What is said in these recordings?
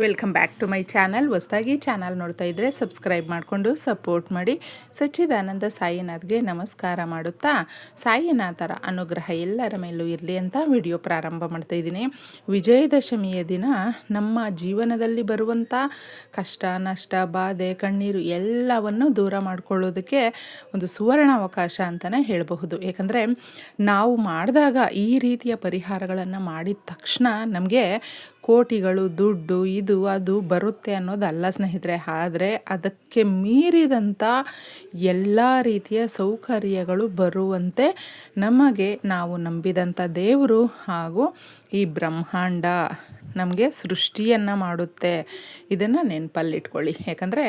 Welcome back to my channel ಹೊಸದಾಗಿ channel ನೋಡ್ತಾ ಇದ್ದರೆ ಸಬ್ಸ್ಕ್ರೈಬ್ ಮಾಡಿಕೊಂಡು ಸಪೋರ್ಟ್ ಮಾಡಿ. ಸಚ್ಚಿದಾನಂದ ಸಾಯಿನಾಥ್ಗೆ ನಮಸ್ಕಾರ ಮಾಡುತ್ತಾ? ಸಾಯಿನಾಥರ ಅನುಗ್ರಹ ಎಲ್ಲರ ಮೇಲೂ ಇರಲಿ ಅಂತ ವಿಡಿಯೋ ಪ್ರಾರಂಭ ಮಾಡ್ತಾ ಇದ್ದೀನಿ. ವಿಜಯದಶಮಿಯ ದಿನ ನಮ್ಮ ಜೀವನದಲ್ಲಿ ಬರುವಂಥ ಕಷ್ಟ, ನಷ್ಟ, ಬಾಧೆ, ಕಣ್ಣೀರು ಎಲ್ಲವನ್ನು ದೂರ ಮಾಡಿಕೊಳ್ಳೋದಕ್ಕೆ ಒಂದು ಸುವರ್ಣ ಅವಕಾಶ ಅಂತಲೇ ಹೇಳಬಹುದು. ಏಕೆಂದರೆ ನಾವು ಮಾಡಿದಾಗ ಈ ರೀತಿಯ ಪರಿಹಾರಗಳನ್ನು ಮಾಡಿದ ತಕ್ಷಣ ನಮಗೆ ಕೋಟಿಗಳು, ದುಡ್ಡು, ಇದು, ಅದು ಬರುತ್ತೆ ಅನ್ನೋದಲ್ಲ ಸ್ನೇಹಿತರೆ. ಆದರೆ ಅದಕ್ಕೆ ಮೀರಿದಂಥ ಎಲ್ಲ ರೀತಿಯ ಸೌಕರ್ಯಗಳು ಬರುವಂತೆ ನಮಗೆ ನಾವು ನಂಬಿದಂಥ ದೇವರು ಹಾಗೂ ಈ ಬ್ರಹ್ಮಾಂಡ ನಮಗೆ ಸೃಷ್ಟಿಯನ್ನು ಮಾಡುತ್ತೆ. ಇದನ್ನು ನೆನಪಲ್ಲಿಟ್ಕೊಳ್ಳಿ. ಯಾಕಂದರೆ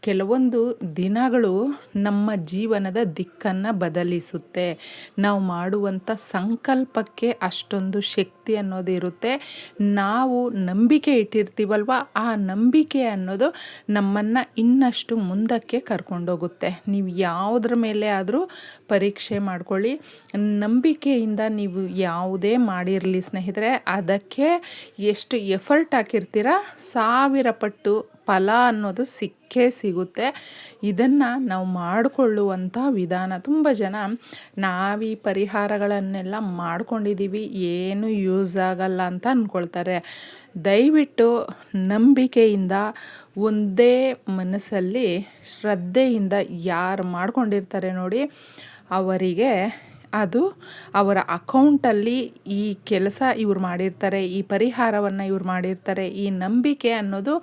ಕೆಲವೊಂದು ದಿನಗಳು ನಮ್ಮ ಜೀವನದ ದಿಕ್ಕನ್ನು ಬದಲಿಸುತ್ತೆ. ನಾವು ಮಾಡುವಂಥ ಸಂಕಲ್ಪಕ್ಕೆ ಅಷ್ಟೊಂದು ಶಕ್ತಿ ಅನ್ನೋದು ಇರುತ್ತೆ. ನಾವು ನಂಬಿಕೆ ಇಟ್ಟಿರ್ತೀವಲ್ವ? ಆ ನಂಬಿಕೆ ಅನ್ನೋದು ನಮ್ಮನ್ನು ಇನ್ನಷ್ಟು ಮುಂದಕ್ಕೆ ಕರ್ಕೊಂಡೋಗುತ್ತೆ. ನೀವು ಯಾವುದ್ರ ಮೇಲೆ ಆದರೂ ಪರೀಕ್ಷೆ ಮಾಡ್ಕೊಳ್ಳಿ. ನಂಬಿಕೆಯಿಂದ ನೀವು ಯಾವುದೇ ಮಾಡಿರಲಿ ಸ್ನೇಹಿತರೆ, ಅದಕ್ಕೆ ಎಷ್ಟು ಎಫರ್ಟ್ ಹಾಕಿರ್ತೀರ? ಸಾವಿರ ಪಟ್ಟು ಫಲ ಅನ್ನೋದು ಸಿಕ್ಕೇ ಸಿಗುತ್ತೆ. ಇದನ್ನು ನಾವು ಮಾಡಿಕೊಳ್ಳುವಂಥ ವಿಧಾನ. ತುಂಬ ಜನ ನಾವೀ ಪರಿಹಾರಗಳನ್ನೆಲ್ಲ ಮಾಡ್ಕೊಂಡಿದ್ದೀವಿ ಏನು ಯೂಸ್ ಆಗಲ್ಲ ಅಂತ ಅಂದ್ಕೊಳ್ತಾರೆ ದಯವಿಟ್ಟು ನಂಬಿಕೆಯಿಂದ, ಒಂದೇ ಮನಸ್ಸಲ್ಲಿ, ಶ್ರದ್ಧೆಯಿಂದ ಯಾರು ಮಾಡ್ಕೊಂಡಿರ್ತಾರೆ ನೋಡಿ, ಅವರಿಗೆ ಅದು ಅವರ ಅಕೌಂಟಲ್ಲಿ ಈ ಕೆಲಸ ಇವ್ರು ಮಾಡಿರ್ತಾರೆ, ಈ ಪರಿಹಾರವನ್ನು ಇವ್ರು ಮಾಡಿರ್ತಾರೆ, ಈ ನಂಬಿಕೆ ಅನ್ನೋದು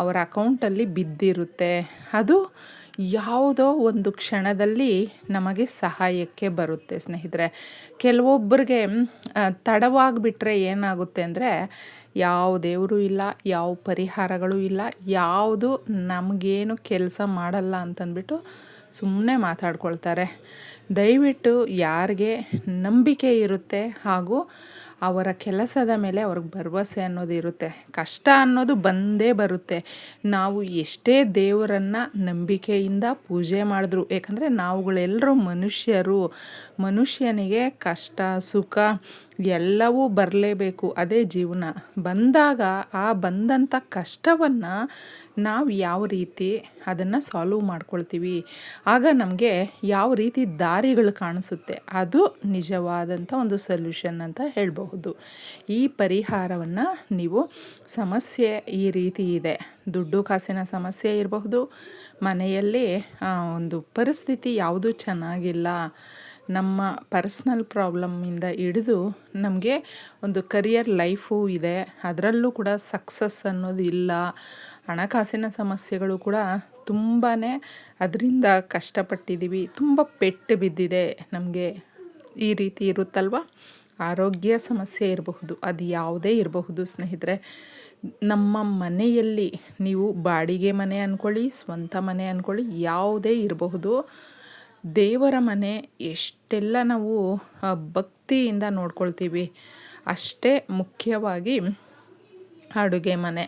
ಅವರ ಅಕೌಂಟಲ್ಲಿ ಬಿದ್ದಿರುತ್ತೆ. ಅದು ಯಾವುದೋ ಒಂದು ಕ್ಷಣದಲ್ಲಿ ನಮಗೆ ಸಹಾಯಕ್ಕೆ ಬರುತ್ತೆ ಸ್ನೇಹಿತರೆ. ಕೆಲವೊಬ್ಬರಿಗೆ ತಡವಾಗಿಬಿಟ್ರೆ ಏನಾಗುತ್ತೆ ಅಂದರೆ ಯಾವ ದೇವರು ಇಲ್ಲ, ಯಾವ ಪರಿಹಾರಗಳು ಇಲ್ಲ, ಯಾವುದು ನಮಗೇನು ಕೆಲಸ ಮಾಡಲ್ಲ ಅಂತಂದ್ಬಿಟ್ಟು ಸುಮ್ಮನೆ ಮಾತಾಡ್ಕೊಳ್ತಾರೆ. ದಯವಿಟ್ಟು ಯಾರಿಗೆ ನಂಬಿಕೆ ಇರುತ್ತೆ ಹಾಗೂ ಅವರ ಕೆಲಸದ ಮೇಲೆ ಅವ್ರಿಗೆ ಭರವಸೆ ಅನ್ನೋದು ಇರುತ್ತೆ. ಕಷ್ಟ ಅನ್ನೋದು ಬಂದೇ ಬರುತ್ತೆ. ನಾವು ಎಷ್ಟೇ ದೇವರನ್ನು ನಂಬಿಕೆಯಿಂದ ಪೂಜೆ ಮಾಡಿದ್ರು ಯಾಕಂದರೆ ನಾವುಗಳೆಲ್ಲರೂ ಮನುಷ್ಯರು. ಮನುಷ್ಯನಿಗೆ ಕಷ್ಟ, ಸುಖ ಎಲ್ಲವೂ ಬರಲೇಬೇಕು ಅದೇ ಜೀವನ. ಬಂದಾಗ ಆ ಬಂದಂಥ ಕಷ್ಟವನ್ನು ನಾವು ಯಾವ ರೀತಿ ಅದನ್ನು ಸಾಲ್ವ್ ಮಾಡ್ಕೊಳ್ತೀವಿ? ಆಗ ನಮಗೆ ಯಾವ ರೀತಿ ದಾರಿಗಳು ಕಾಣಿಸುತ್ತೆ? ಅದು ನಿಜವಾದಂಥ ಒಂದು ಸೊಲ್ಯೂಷನ್ ಅಂತ ಹೇಳಬಹುದು. ಈ ಪರಿಹಾರವನ್ನು ನೀವು ಸಮಸ್ಯೆ ಈ ರೀತಿ ಇದೆ. ದುಡ್ಡು ಕಾಸಿನ ಸಮಸ್ಯೆ ಇರಬಹುದು. ಮನೆಯಲ್ಲಿ ಒಂದು ಪರಿಸ್ಥಿತಿ ಯಾವುದು ಚೆನ್ನಾಗಿಲ್ಲ. ನಮ್ಮ ಪರ್ಸ್ನಲ್ ಪ್ರಾಬ್ಲಮ್ಮಿಂದ ಹಿಡಿದು ನಮಗೆ ಒಂದು ಕರಿಯರ್ ಲೈಫು ಇದೆ. ಅದರಲ್ಲೂ ಕೂಡ ಸಕ್ಸಸ್ ಅನ್ನೋದು ಇಲ್ಲ. ಹಣಕಾಸಿನ ಸಮಸ್ಯೆಗಳು ಕೂಡ ತುಂಬಾ ಅದರಿಂದ ಕಷ್ಟಪಟ್ಟಿದ್ದೀವಿ ತುಂಬ ಪೆಟ್ಟು ಬಿದ್ದಿದೆ ನಮಗೆ. ಈ ರೀತಿ ಇರುತ್ತಲ್ವ? ಆರೋಗ್ಯ ಸಮಸ್ಯೆ ಇರಬಹುದು. ಅದು ಯಾವುದೇ ಇರಬಹುದು ಸ್ನೇಹಿತರೆ. ನಮ್ಮ ಮನೆಯಲ್ಲಿ ನೀವು ಬಾಡಿಗೆ ಮನೆ ಅಂದ್ಕೊಳ್ಳಿ ಸ್ವಂತ ಮನೆ ಅಂದ್ಕೊಳ್ಳಿ ಯಾವುದೇ ಇರಬಹುದು. ದೇವರ ಮನೆ ಎಷ್ಟೆಲ್ಲ ನಾವು ಭಕ್ತಿಯಿಂದ ನೋಡ್ಕೊಳ್ತೀವಿ. ಅಷ್ಟೇ ಮುಖ್ಯವಾಗಿ ಅಡುಗೆ ಮನೆ.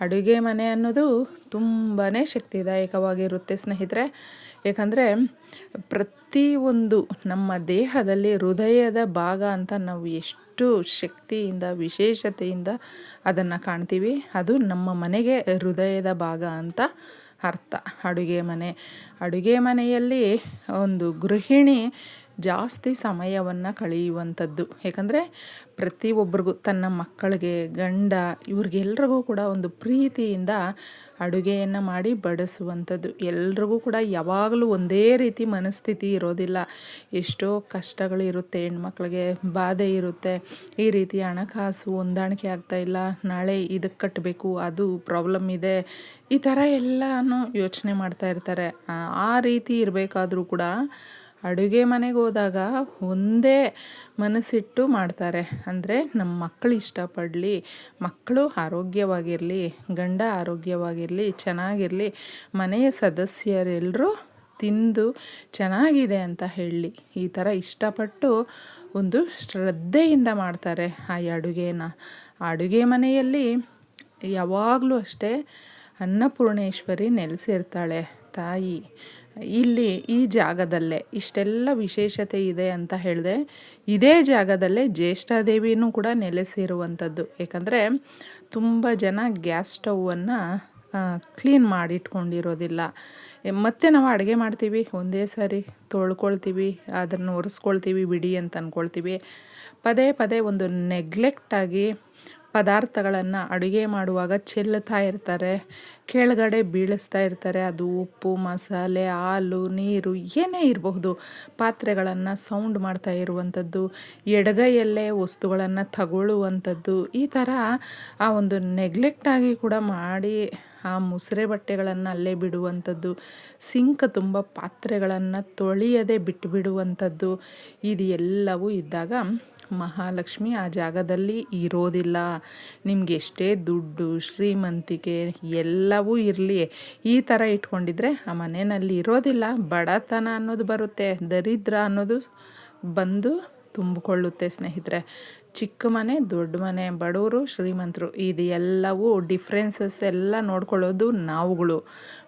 ಅಡುಗೆ ಮನೆ ಅನ್ನೋದು ತುಂಬಾ ಶಕ್ತಿದಾಯಕವಾಗಿರುತ್ತೆ ಸ್ನೇಹಿತರೆ. ಏಕೆಂದರೆ ಪ್ರತಿಯೊಂದು ನಮ್ಮ ದೇಹದಲ್ಲಿ ಹೃದಯದ ಭಾಗ ಅಂತ ನಾವು ಎಷ್ಟು ಶಕ್ತಿಯಿಂದ, ವಿಶೇಷತೆಯಿಂದ ಅದನ್ನು ಕಾಣ್ತೀವಿ. ಅದು ನಮ್ಮ ಮನೆಗೆ ಹೃದಯದ ಭಾಗ ಅಂತ ಅರ್ಥ. ಅಡುಗೆ ಮನೆ ಅಡುಗೆ ಮನೆಯಲ್ಲಿ ಒಂದು ಗೃಹಿಣಿ ಜಾಸ್ತಿ ಸಮಯವನ್ನು ಕಳೆಯುವಂಥದ್ದು. ಏಕೆಂದರೆ ಪ್ರತಿಯೊಬ್ಬರಿಗೂ ತನ್ನ ಮಕ್ಕಳಿಗೆ, ಗಂಡ, ಇವ್ರಿಗೆಲ್ರಿಗೂ ಕೂಡ ಒಂದು ಪ್ರೀತಿಯಿಂದ ಅಡುಗೆಯನ್ನು ಮಾಡಿ ಬಡಿಸುವಂಥದ್ದು. ಎಲ್ರಿಗೂ ಕೂಡ ಯಾವಾಗಲೂ ಒಂದೇ ರೀತಿ ಮನಸ್ಥಿತಿ ಇರೋದಿಲ್ಲ. ಎಷ್ಟೋ ಕಷ್ಟಗಳಿರುತ್ತೆ, ಹೆಣ್ಮಕ್ಳಿಗೆ ಬಾಧೆ ಇರುತ್ತೆ, ಈ ರೀತಿ ಹಣಕಾಸು ಹೊಂದಾಣಿಕೆ ಆಗ್ತಾಯಿಲ್ಲ ನಾಳೆ ಇದಕ್ಕೆ ಕಟ್ಟಬೇಕು ಅದು ಪ್ರಾಬ್ಲಮ್ ಇದೆ, ಈ ಥರ ಎಲ್ಲನೂ ಯೋಚನೆ ಮಾಡ್ತಾ ಇರ್ತಾರೆ. ಆ ರೀತಿ ಇರಬೇಕಾದ್ರೂ ಕೂಡ ಅಡುಗೆ ಮನೆಗೆ ಹೋದಾಗ ಒಂದೇ ಮನಸ್ಸಿಟ್ಟು ಮಾಡ್ತಾರೆ. ಅಂದರೆ ನಮ್ಮ ಮಕ್ಕಳು ಇಷ್ಟಪಡಲಿ ಮಕ್ಕಳು ಆರೋಗ್ಯವಾಗಿರಲಿ, ಗಂಡ ಆರೋಗ್ಯವಾಗಿರಲಿ, ಚೆನ್ನಾಗಿರಲಿ, ಮನೆಯ ಸದಸ್ಯರೆಲ್ಲರೂ ತಿಂದು ಚೆನ್ನಾಗಿದೆ ಅಂತ ಹೇಳಿ ಈ ಥರ ಇಷ್ಟಪಟ್ಟು ಒಂದು ಶ್ರದ್ಧೆಯಿಂದ ಮಾಡ್ತಾರೆ ಆ ಅಡುಗೆನ. ಅಡುಗೆ ಮನೆಯಲ್ಲಿ ಯಾವಾಗಲೂ ಅಷ್ಟೇ ಅನ್ನಪೂರ್ಣೇಶ್ವರಿ ನೆಲೆಸಿರ್ತಾಳೆ ತಾಯಿ. ಇಲ್ಲಿ ಈ ಜಾಗದಲ್ಲೇ ಇಷ್ಟೆಲ್ಲ ವಿಶೇಷತೆ ಇದೆ ಅಂತ ಹೇಳಿದೆ, ಇದೇ ಜಾಗದಲ್ಲೇ ಜ್ಯೇಷ್ಠಾದೇವಿನೂ ಕೂಡ ನೆಲೆಸಿರುವಂಥದ್ದು. ಏಕೆಂದರೆ ತುಂಬ ಜನ ಗ್ಯಾಸ್ ಸ್ಟವನ್ನು ಕ್ಲೀನ್ ಮಾಡಿಟ್ಕೊಂಡಿರೋದಿಲ್ಲ. ಮತ್ತೆ ನಾವು ಅಡುಗೆ ಮಾಡ್ತೀವಿ, ಒಂದೇ ಸಾರಿ ತೊಳ್ಕೊಳ್ತೀವಿ, ಅದನ್ನು ಒರೆಸ್ಕೊಳ್ತೀವಿ, ಬಿಡಿ ಅಂತ ಅಂದ್ಕೊಳ್ತೀವಿ ಪದೇ ಪದೇ ಒಂದು ನೆಗ್ಲೆಕ್ಟಾಗಿ ಪದಾರ್ಥಗಳನ್ನು ಅಡುಗೆ ಮಾಡುವಾಗ ಚೆಲ್ಲುತ್ತಾ ಇರ್ತಾರೆ, ಕೆಳಗಡೆ ಬೀಳಿಸ್ತಾ ಇರ್ತಾರೆ. ಅದು ಉಪ್ಪು, ಮಸಾಲೆ, ಹಾಲು, ನೀರು, ಏನೇ ಇರಬಹುದು. ಪಾತ್ರೆಗಳನ್ನು ಸೌಂಡ್ ಮಾಡ್ತಾ ಇರುವಂಥದ್ದು, ಎಡಗೈಯಲ್ಲೇ ವಸ್ತುಗಳನ್ನು ತಗೊಳ್ಳುವಂಥದ್ದು. ಈ ಥರ ಆ ಒಂದು ನೆಗ್ಲೆಕ್ಟಾಗಿ ಕೂಡ ಮಾಡಿ ಆ ಮುಸುರೆ ಬಟ್ಟೆಗಳನ್ನು ಅಲ್ಲೇ ಬಿಡುವಂಥದ್ದು ಸಿಂಕ್ ತುಂಬ ಪಾತ್ರೆಗಳನ್ನು ತೊಳೆಯದೆ ಬಿಟ್ಟು ಬಿಡುವಂಥದ್ದು ಇದು ಎಲ್ಲವೂ ಇದ್ದಾಗ ಮಹಾಲಕ್ಷ್ಮಿ ಆ ಜಾಗದಲ್ಲಿ ಇರೋದಿಲ್ಲ. ನಿಮ್ಗೆ ಎಷ್ಟೇ ದುಡ್ಡು, ಶ್ರೀಮಂತಿಕೆ ಎಲ್ಲವೂ ಇರಲಿ. ಈ ಥರ ಇಟ್ಕೊಂಡಿದ್ರೆ ಆ ಮನೆಯಲ್ಲಿ ಇರೋದಿಲ್ಲ. ಬಡತನ ಅನ್ನೋದು ಬರುತ್ತೆ. ದರಿದ್ರ ಅನ್ನೋದು ಬಂದು ತುಂಬಿಕೊಳ್ಳುತ್ತೆ ಸ್ನೇಹಿತರೆ. ಚಿಕ್ಕ ಮನೆ, ದೊಡ್ಡ ಮನೆ, ಬಡವರು, ಶ್ರೀಮಂತರು ಇದು ಎಲ್ಲವೂ ಡಿಫ್ರೆನ್ಸಸ್ ಎಲ್ಲ ನೋಡ್ಕೊಳ್ಳೋದು ನಾವುಗಳು.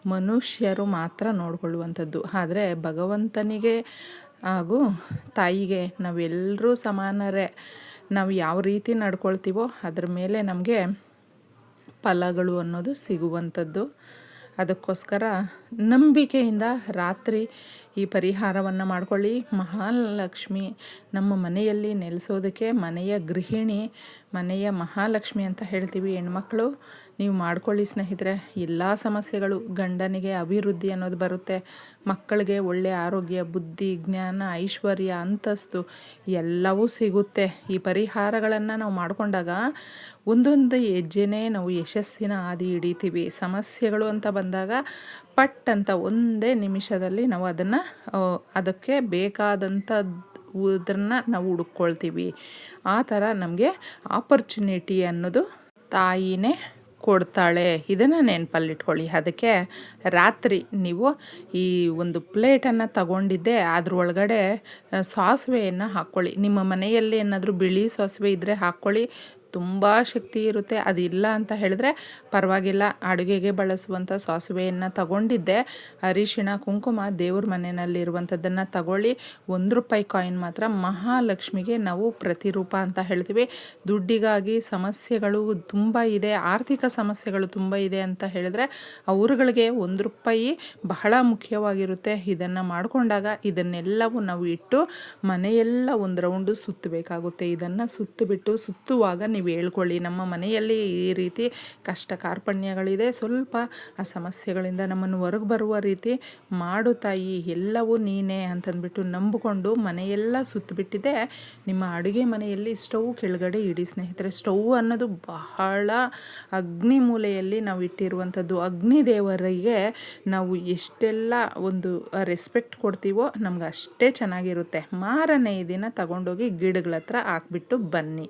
ಮನುಷ್ಯರು ಮಾತ್ರ ನೋಡ್ಕೊಳ್ಳುವಂಥದ್ದು. ಆದರೆ ಭಗವಂತನಿಗೆ ಹಾಗೂ ತಾಯಿಗೆ ನಾವೆಲ್ಲರೂ ಸಮಾನರೇ. ನಾವು ಯಾವ ರೀತಿ ನಡ್ಕೊಳ್ತೀವೋ ಅದ್ರ ಮೇಲೆ ನಮಗೆ ಫಲಗಳು ಅನ್ನೋದು ಸಿಗುವಂಥದ್ದು. ಅದಕ್ಕೋಸ್ಕರ ನಂಬಿಕೆಯಿಂದ ರಾತ್ರಿ ಈ ಪರಿಹಾರವನ್ನು ಮಾಡ್ಕೊಳ್ಳಿ. ಮಹಾಲಕ್ಷ್ಮಿ ನಮ್ಮ ಮನೆಯಲ್ಲಿ ನೆಲೆಸೋದಕ್ಕೆ ಮನೆಯ ಗೃಹಿಣಿ, ಮನೆಯ ಮಹಾಲಕ್ಷ್ಮಿ ಅಂತ ಹೇಳ್ತೀವಿ ಹೆಣ್ಮಕ್ಳು. ನೀವು ಮಾಡ್ಕೊಳ್ಳಿ ಸ್ನೇಹಿತರೆ, ಎಲ್ಲ ಸಮಸ್ಯೆಗಳು ಗಂಡನಿಗೆ ಅಭಿವೃದ್ಧಿ ಅನ್ನೋದು ಬರುತ್ತೆ. ಮಕ್ಕಳಿಗೆ ಒಳ್ಳೆಯ ಆರೋಗ್ಯ, ಬುದ್ಧಿ, ಜ್ಞಾನ, ಐಶ್ವರ್ಯ, ಅಂತಸ್ತು ಎಲ್ಲವೂ ಸಿಗುತ್ತೆ. ಈ ಪರಿಹಾರಗಳನ್ನು ನಾವು ಮಾಡಿಕೊಂಡಾಗ ಒಂದೊಂದು ಹೆಜ್ಜೆನೇ ನಾವು ಯಶಸ್ಸಿನ ಹಾದಿ ಹಿಡಿತೀವಿ. ಸಮಸ್ಯೆಗಳು ಅಂತ ಬಂದಾಗ ಪಟ್ ಅಂತ ಒಂದೇ ನಿಮಿಷದಲ್ಲಿ ನಾವು ಅದನ್ನು ಅದಕ್ಕೆ ಬೇಕಾದಂಥ ಇದನ್ನ ನಾವು ಹುಡುಕ್ಕೊಳ್ತೀವಿ. ಆ ಥರ ನಮಗೆ ಆಪರ್ಚುನಿಟಿ ಅನ್ನೋದು ತಾಯಿನೇ ಕೊಡ್ತಾಳೆ. ಇದನ್ನು ನೆನಪಲ್ಲಿಟ್ಕೊಳ್ಳಿ. ಅದಕ್ಕೆ ರಾತ್ರಿ ನೀವು ಈ ಒಂದು ಪ್ಲೇಟನ್ನು ತಗೊಂಡಿದ್ದೆ, ಅದ್ರೊಳಗಡೆ ಸಾಸಿವೆಯನ್ನು ಹಾಕ್ಕೊಳ್ಳಿ ನಿಮ್ಮ ಮನೆಯಲ್ಲಿ ಏನಾದರೂ ಬಿಳಿ ಸಾಸಿವೆ ಇದ್ದರೆ ಹಾಕ್ಕೊಳ್ಳಿ ತುಂಬ ಶಕ್ತಿ ಇರುತ್ತೆ. ಅದಿಲ್ಲ ಅಂತ ಹೇಳಿದ್ರೆ ಪರವಾಗಿಲ್ಲ. ಅಡುಗೆಗೆ ಬಳಸುವಂಥ ಸಾಸಿವೆಯನ್ನು ತಗೊಂಡಿದ್ದೆ. ಅರಿಶಿಣ, ಕುಂಕುಮ ದೇವ್ರ ಮನೆಯಲ್ಲಿರುವಂಥದ್ದನ್ನು ತಗೊಳ್ಳಿ. ಒಂದು ರೂಪಾಯಿ ಕಾಯಿನ್ ಮಾತ್ರ ಮಹಾಲಕ್ಷ್ಮಿಗೆ ನಾವು ಪ್ರತಿರೂಪ ಅಂತ ಹೇಳ್ತೀವಿ. ದುಡ್ಡಿಗಾಗಿ ಸಮಸ್ಯೆಗಳು ತುಂಬ ಇದೆ. ಆರ್ಥಿಕ ಸಮಸ್ಯೆಗಳು ತುಂಬ ಇದೆ ಅಂತ ಹೇಳಿದ್ರೆ ಅವರುಗಳಿಗೆ ಒಂದು ರೂಪಾಯಿ ಬಹಳ ಮುಖ್ಯವಾಗಿರುತ್ತೆ. ಇದನ್ನು ಮಾಡಿಕೊಂಡಾಗ ಇದನ್ನೆಲ್ಲವೂ ನಾವು ಇಟ್ಟು ಮನೆಯೆಲ್ಲ ಒಂದು ರೌಂಡು ಸುತ್ತಬೇಕಾಗುತ್ತೆ. ಇದನ್ನು ಸುತ್ತಿಬಿಟ್ಟು ಸುತ್ತುವಾಗ ನೀವು ನೀವು ಹೇಳ್ಕೊಳ್ಳಿ. ನಮ್ಮ ಮನೆಯಲ್ಲಿ ಈ ರೀತಿ ಕಷ್ಟ ಕಾರ್ಪಣ್ಯಗಳಿದೆ ಸ್ವಲ್ಪ ಆ ಸಮಸ್ಯೆಗಳಿಂದ ನಮ್ಮನ್ನು ಹೊರಗೆ ಬರುವ ರೀತಿ ಮಾಡು ತಾಯಿ, ಎಲ್ಲವೂ ನೀನೇ ಅಂತಂದ್ಬಿಟ್ಟು ನಂಬಿಕೊಂಡು ಮನೆಯೆಲ್ಲ ಸುತ್ತಬಿಟ್ಟಿದೆ ನಿಮ್ಮ ಅಡುಗೆ ಮನೆಯಲ್ಲಿ ಸ್ಟವ್ ಕೆಳಗಡೆ ಇಡಿ ಸ್ನೇಹಿತರೆ. ಸ್ಟವ್ ಅನ್ನೋದು ಬಹಳ ಅಗ್ನಿ ಮೂಲೆಯಲ್ಲಿ ನಾವು ಇಟ್ಟಿರುವಂಥದ್ದು. ಅಗ್ನಿ ದೇವರಿಗೆ ನಾವು ಎಷ್ಟೆಲ್ಲ ಒಂದು ರೆಸ್ಪೆಕ್ಟ್ ಕೊಡ್ತೀವೋ ನಮ್ಗೆ ಅಷ್ಟೇ ಚೆನ್ನಾಗಿರುತ್ತೆ. ಮಾರನೇ ದಿನ ತಗೊಂಡೋಗಿ ಗಿಡಗಳ ಹತ್ರ ಹಾಕ್ಬಿಟ್ಟು ಬನ್ನಿ.